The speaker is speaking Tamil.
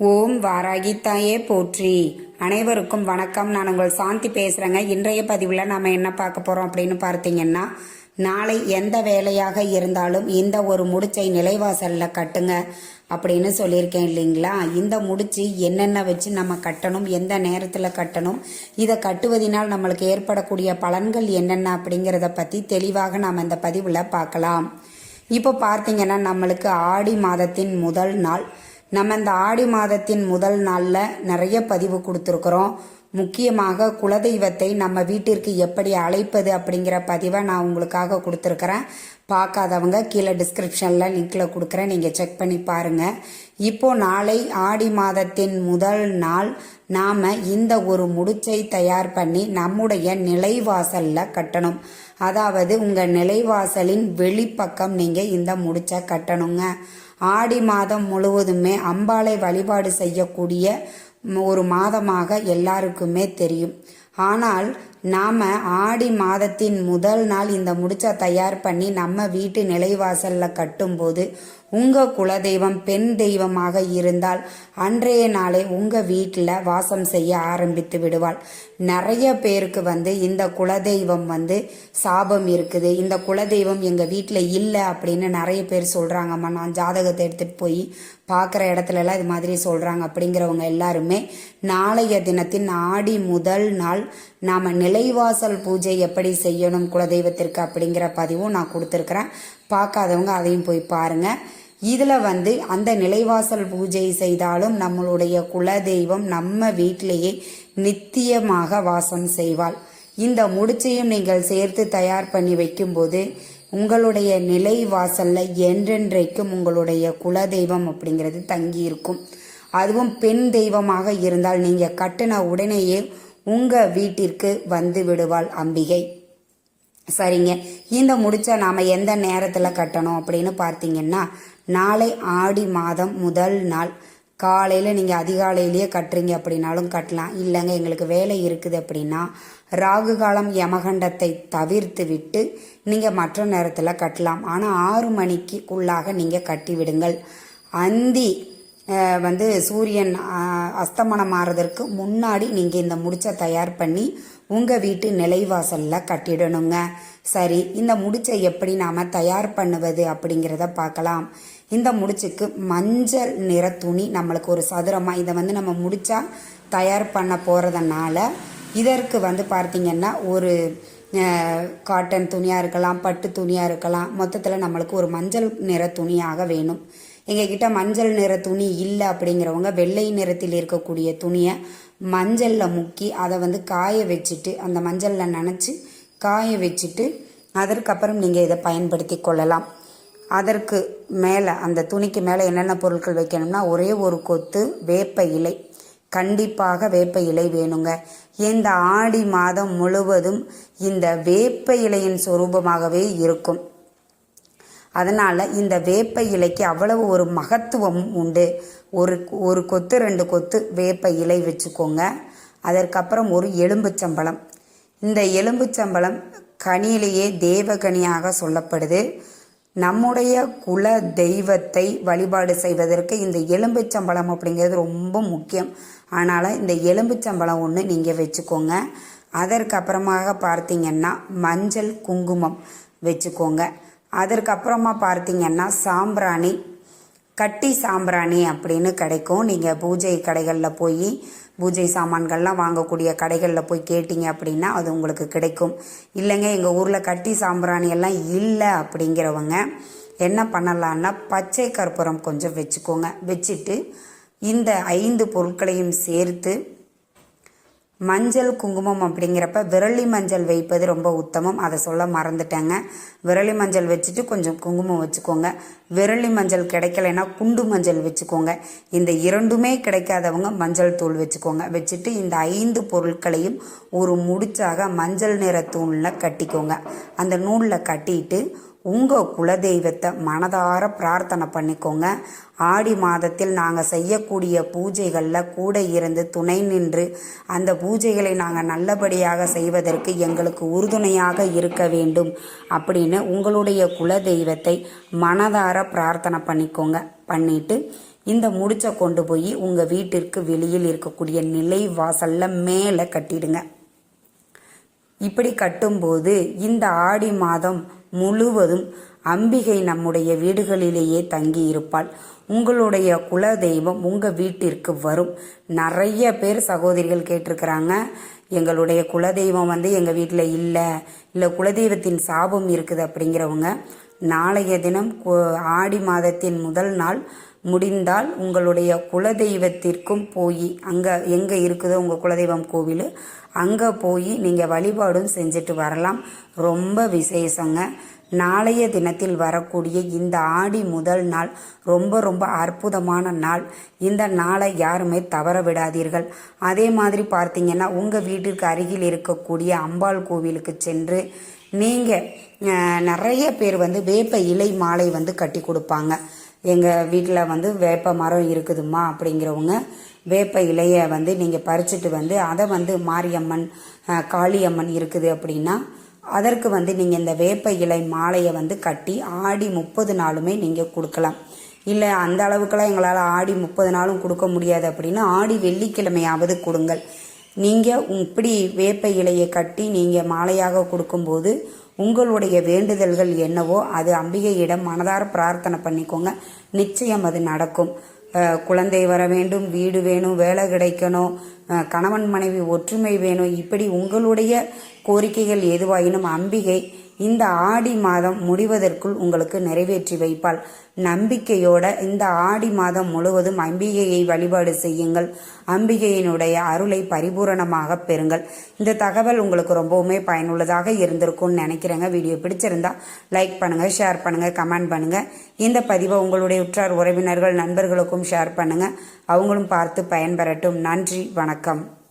ஓம் வாராகித்தாயே போற்றி. அனைவருக்கும் வணக்கம். நான் உங்கள் சாந்தி பேசுகிறேங்க இன்றைய பதிவில் நாம் என்ன பார்க்க போகிறோம் அப்படின்னு பார்த்தீங்கன்னா நாளை எந்த வேலையாக இருந்தாலும் இந்த ஒரு முடிச்சை நிலைவாசலில் கட்டுங்க அப்படின்னு சொல்லியிருக்கேன் இல்லைங்களா? இந்த முடிச்சு என்னென்ன வச்சு நம்ம கட்டணும் எந்த நேரத்தில் கட்டணும் இதை கட்டுவதினால் நம்மளுக்கு ஏற்படக்கூடிய பலன்கள் என்னென்ன அப்படிங்கிறத பற்றி தெளிவாக நாம் இந்த பதிவில் பார்க்கலாம். இப்போ பார்த்தீங்கன்னா நம்மளுக்கு ஆடி மாதத்தின் முதல் நாள். நம்ம இந்த ஆடி மாதத்தின் முதல் நாளில் நிறைய பதிவு கொடுத்துருக்குறோம். முக்கியமாக குலதெய்வத்தை நம்ம வீட்டிற்கு எப்படி அழைப்பது அப்படிங்கிற பதிவை நான் உங்களுக்காக கொடுத்துருக்குறேன். பார்க்காதவங்க கீழே டிஸ்கிரிப்ஷனில் லிங்கில் கொடுக்குறேன். நீங்கள் செக் பண்ணி பாருங்கள் இப்போது நாளை ஆடி மாதத்தின் முதல் நாள். நாம் இந்த ஒரு முடிச்சை தயார் பண்ணி நம்முடைய நிலைவாசலில் கட்டணும். அதாவது உங்கள் நிலைவாசலின் வெளிப்பக்கம் நீங்கள் இந்த முடிச்சை கட்டணுங்க. ஆடி மாதம் முழுவதுமே அம்பாளை வழிபாடு செய்யக்கூடிய ஒரு மாதமாக எல்லாருக்குமே தெரியும். ஆனால் நாம் ஆடி மாதத்தின் முதல் நாள் இந்த முடிச்ச தயார் பண்ணி நம்ம வீட்டு நிலைவாசலில் கட்டும்போது உங்கள் குலதெய்வம் பெண் தெய்வமாக இருந்தால் அன்றைய நாளே உங்கள் வீட்டில் வாசம் செய்ய ஆரம்பித்து விடுவாள். நிறைய பேருக்கு வந்து இந்த குலதெய்வம் வந்து சாபம் இருக்குது. இந்த குலதெய்வம் எங்கள் வீட்டில் இல்லை அப்படின்னு நிறைய பேர் சொல்கிறாங்கம்மா நான் ஜாதகத்தை எடுத்துகிட்டு போய் பார்க்குற இடத்துலலாம் இது மாதிரி சொல்கிறாங்க அப்படிங்கிறவங்க எல்லாருமே நாளைய தினத்தின் ஆடி முதல் நாள் நாம் நிலைவாசல் பூஜை எப்படி செய்யணும் குலதெய்வத்திற்கு அப்படிங்கிற பதிவும் நான் கொடுத்துருக்குறேன். பார்க்காதவங்க அதையும் போய் பாருங்கள் இதில் வந்து அந்த நிலைவாசல் பூஜை செய்தாலும் நம்மளுடைய குலதெய்வம் நம்ம வீட்டிலேயே நித்தியமாக வாசம் செய்வாள். இந்த முடிச்சையும் நீங்கள் சேர்த்து தயார் பண்ணி வைக்கும்போது உங்களுடைய நிலை வாசலில் என்றென்றைக்கும் உங்களுடைய குலதெய்வம் அப்படிங்கிறது தங்கி இருக்கும் அதுவும் பெண் தெய்வமாக இருந்தால் நீங்கள் கட்டின உடனேயே உங்கள் வீட்டிற்கு வந்து விடுவாள் அம்பிகை. சரிங்க. இந்த முடிச்ச நாம் எந்த நேரத்தில் கட்டணும் அப்படின்னு பார்த்தீங்கன்னா நாளை ஆடி மாதம் முதல் நாள். காலையில் நீங்கள் அதிகாலையிலேயே கட்டுறீங்க அப்படின்னாலும் கட்டலாம். இல்லைங்க எங்களுக்கு வேலை இருக்குது அப்படின்னா ராகு காலம் யமகண்டத்தை தவிர்த்து விட்டு நீங்கள் மற்ற நேரத்தில் கட்டலாம். ஆனால் ஆறு மணிக்குள்ளாக நீங்கள் கட்டி விடுங்கள். அந்தி வந்து சூரியன் அஸ்தமனம் ஆறதற்கு முன்னாடி நீங்கள் இந்த முடிச்சை தயார் பண்ணி உங்கள் வீட்டு நிலைவாசலில் கட்டிடணுங்க. சரி இந்த முடிச்சை எப்படி நாம் தயார் பண்ணுவது அப்படிங்கிறத பார்க்கலாம். இந்த முடிச்சுக்கு மஞ்சள் நிற துணி நம்மளுக்கு ஒரு சதுரமாக இதை வந்து நம்ம முடிச்சா தயார் பண்ண போகிறதுனால இதற்கு வந்து பார்த்திங்கன்னா ஒரு காட்டன் துணியாக இருக்கலாம் பட்டு துணியாக இருக்கலாம் மொத்தத்தில் நம்மளுக்கு ஒரு மஞ்சள் நிற துணியாக வேணும். எங்ககிட்ட மஞ்சள் நிற துணி இல்லை அப்படிங்கிறவங்க வெள்ளை நிறத்தில் இருக்கக்கூடிய துணியை மஞ்சளில் முக்கி அதை வந்து காய வச்சுட்டு அந்த மஞ்சளில் நினச்சி காய வச்சுட்டு அதற்கப்புறம் நீங்கள் இதை பயன்படுத்தி கொள்ளலாம். அதற்கு மேலே அந்த துணிக்கு மேலே என்னென்ன பொருட்கள் வைக்கணும்னா ஒரே ஒரு கொத்து வேப்ப இலை. கண்டிப்பாக வேப்ப இலை வேணுங்க. இந்த ஆடி மாதம் முழுவதும் இந்த வேப்ப இலையின் சொரூபமாகவே இருக்கும். அதனால் இந்த வேப்ப இலைக்கு அவ்வளவு ஒரு மகத்துவம் உண்டு. ஒரு ஒரு கொத்து ரெண்டு கொத்து வேப்ப இலை வச்சுக்கோங்க. அதற்கப்புறம் ஒரு எலும்புச்சம்பளம் இந்த எலும்புச்சம்பளம் கனியிலேயே தேவகனியாக சொல்லப்படுது. நம்முடைய குல தெய்வத்தை வழிபாடு செய்வதற்கு இந்த எலும்புச்சம்பளம் அப்படிங்கிறது ரொம்ப முக்கியம். அதனால் இந்த எலும்புச்சம்பளம் ஒன்று நீங்கள் வச்சுக்கோங்க. அதற்கப்புறமாக பார்த்தீங்கன்னா மஞ்சள் குங்குமம் வச்சுக்கோங்க. அதற்கப்புறமா பார்த்தீங்கன்னா சாம்பிராணி கட்டி சாம்பிராணி அப்படின்னு கிடைக்கும். நீங்கள் பூஜை கடைகளில் போய் பூஜை சாமான்கள்லாம் வாங்கக்கூடிய கடைகளில் போய் கேட்டிங்க அப்படின்னா அது உங்களுக்கு கிடைக்கும். இல்லைங்க எங்கள் ஊரில் கட்டி சாம்பிராணி எல்லாம் இல்லை அப்படிங்கிறவங்க என்ன பண்ணலான்னா பச்சை கற்பூரம் கொஞ்சம் வச்சுக்கோங்க. வச்சுட்டு இந்த ஐந்து பொருட்களையும் சேர்த்து மஞ்சள் குங்குமம் அப்படிங்கிறப்ப விரலி மஞ்சள் வைப்பது ரொம்ப உத்தமம். அதை சொல்ல மறந்துட்டேங்க. விரலி மஞ்சள் வச்சுட்டு கொஞ்சம் குங்குமம் வச்சுக்கோங்க. விரலி மஞ்சள் கிடைக்கலைன்னா குண்டு மஞ்சள் வச்சுக்கோங்க. இந்த இரண்டுமே கிடைக்காதவங்க மஞ்சள் தூள் வச்சுக்கோங்க. வச்சுட்டு இந்த ஐந்து பொருட்களையும் ஒரு முடிச்சாக மஞ்சள் நிற தூணில் கட்டிக்கோங்க. அந்த நூலில் கட்டிட்டு உங்கள் குலதெய்வத்தை மனதார பிரார்த்தனை பண்ணிக்கோங்க. ஆடி மாதத்தில் நாங்கள் செய்யக்கூடிய பூஜைகளில் கூட இருந்து துணை நின்று அந்த பூஜைகளை நாங்கள் நல்லபடியாக செய்வதற்கு எங்களுக்கு உறுதுணையாக இருக்க வேண்டும் அப்படின்னு உங்களுடைய குலதெய்வத்தை மனதார பிரார்த்தனை பண்ணிக்கோங்க. பண்ணிட்டு இந்த முடிச்சை கொண்டு போய் உங்கள் வீட்டிற்கு வெளியில் இருக்கக்கூடிய நிலை வாசலில் மேலே கட்டிடுங்க. இப்படி கட்டும்போது இந்த ஆடி மாதம் முழுவதும் அம்பிகை நம்முடைய வீடுகளிலேயே தங்கி இருப்பாள் உங்களுடைய குல தெய்வம் உங்கள் வீட்டிற்கு வரும். நிறைய பேர் சகோதரிகள் கேட்டிருக்கிறாங்க எங்களுடைய குலதெய்வம் வந்து எங்கள் வீட்டில் இல்லை. இல்லை குலதெய்வத்தின் சாபம் இருக்குது அப்படிங்கிறவங்க. நாளைய தினம் ஆடி மாதத்தின் முதல் நாள் முடிந்தால் உங்களுடைய குலதெய்வத்திற்கும் போய் அங்கே எங்கே இருக்குதோ உங்கள் குலதெய்வம் கோவில் அங்கே போய் நீங்கள் வழிபாடும் செஞ்சுட்டு வரலாம். ரொம்ப விசேஷங்க. நாளைய தினத்தில் வரக்கூடிய இந்த ஆடி முதல் நாள் ரொம்ப ரொம்ப அற்புதமான நாள். இந்த நாளை யாருமே தவற விடாதீர்கள். அதே மாதிரி பார்த்தீங்கன்னா உங்கள் வீட்டிற்கு அருகில் இருக்கக்கூடிய அம்பாள் கோவிலுக்கு சென்று நீங்கள் நிறைய பேர் வந்து வேப்ப இலை மாலை வந்து கட்டி கொடுப்பாங்க. எங்கள் வீட்டில் வந்து வேப்ப மரம் இருக்குதுமா அப்படிங்கிறவங்க வேப்ப இலையை வந்து நீங்கள் பறிச்சுட்டு வந்து அதை வந்து மாரியம்மன் காளியம்மன் இருக்குது அப்படின்னா அதற்கு வந்து நீங்கள் இந்த வேப்ப இலை மாலையை வந்து கட்டி ஆடி முப்பது நாளுமே நீங்கள் கொடுக்கலாம். இல்லை அந்த அளவுக்கெல்லாம் எங்களால் ஆடி முப்பது நாளும் கொடுக்க முடியாது அப்படின்னா ஆடி வெள்ளிக்கிழமையாவது கொடுங்கள். நீங்கள் இப்படி வேப்ப இலையை கட்டி நீங்கள் மாலையாக கொடுக்கும்போது உங்களுடைய வேண்டுதல்கள் என்னவோ அது அம்பிகையிடம் மனதார பிரார்த்தனை பண்ணிக்கோங்க. நிச்சயம் அது நடக்கும். குழந்தை வர வேண்டும் வீடு வேணும் வேலை கிடைக்கணும் கணவன் மனைவி ஒற்றுமை வேணும். இப்படி உங்களுடைய கோரிக்கைகள் எதுவாயினும் அம்பிகை இந்த ஆடி மாதம் முடிவதற்குள் உங்களுக்கு நிறைவேற்றி வைப்பாள். நம்பிக்கையோட இந்த ஆடி மாதம் முழுவதும் அம்பிகையை வழிபாடு செய்யுங்கள். அம்பிகையினுடைய அருளை பரிபூரணமாக பெறுங்கள். இந்த தகவல் உங்களுக்கு ரொம்பவுமே பயனுள்ளதாக இருந்திருக்கும்னு நினைக்கிறேங்க. வீடியோ பிடிச்சிருந்தா லைக் பண்ணுங்க ஷேர் பண்ணுங்க கமெண்ட் பண்ணுங்க. இந்த பதிவை உங்களுடைய உற்றார் உறவினர்கள் நண்பர்களுக்கும் ஷேர் பண்ணுங்க. அவங்களும் பார்த்து பயன்பெறட்டும். நன்றி வணக்கம்.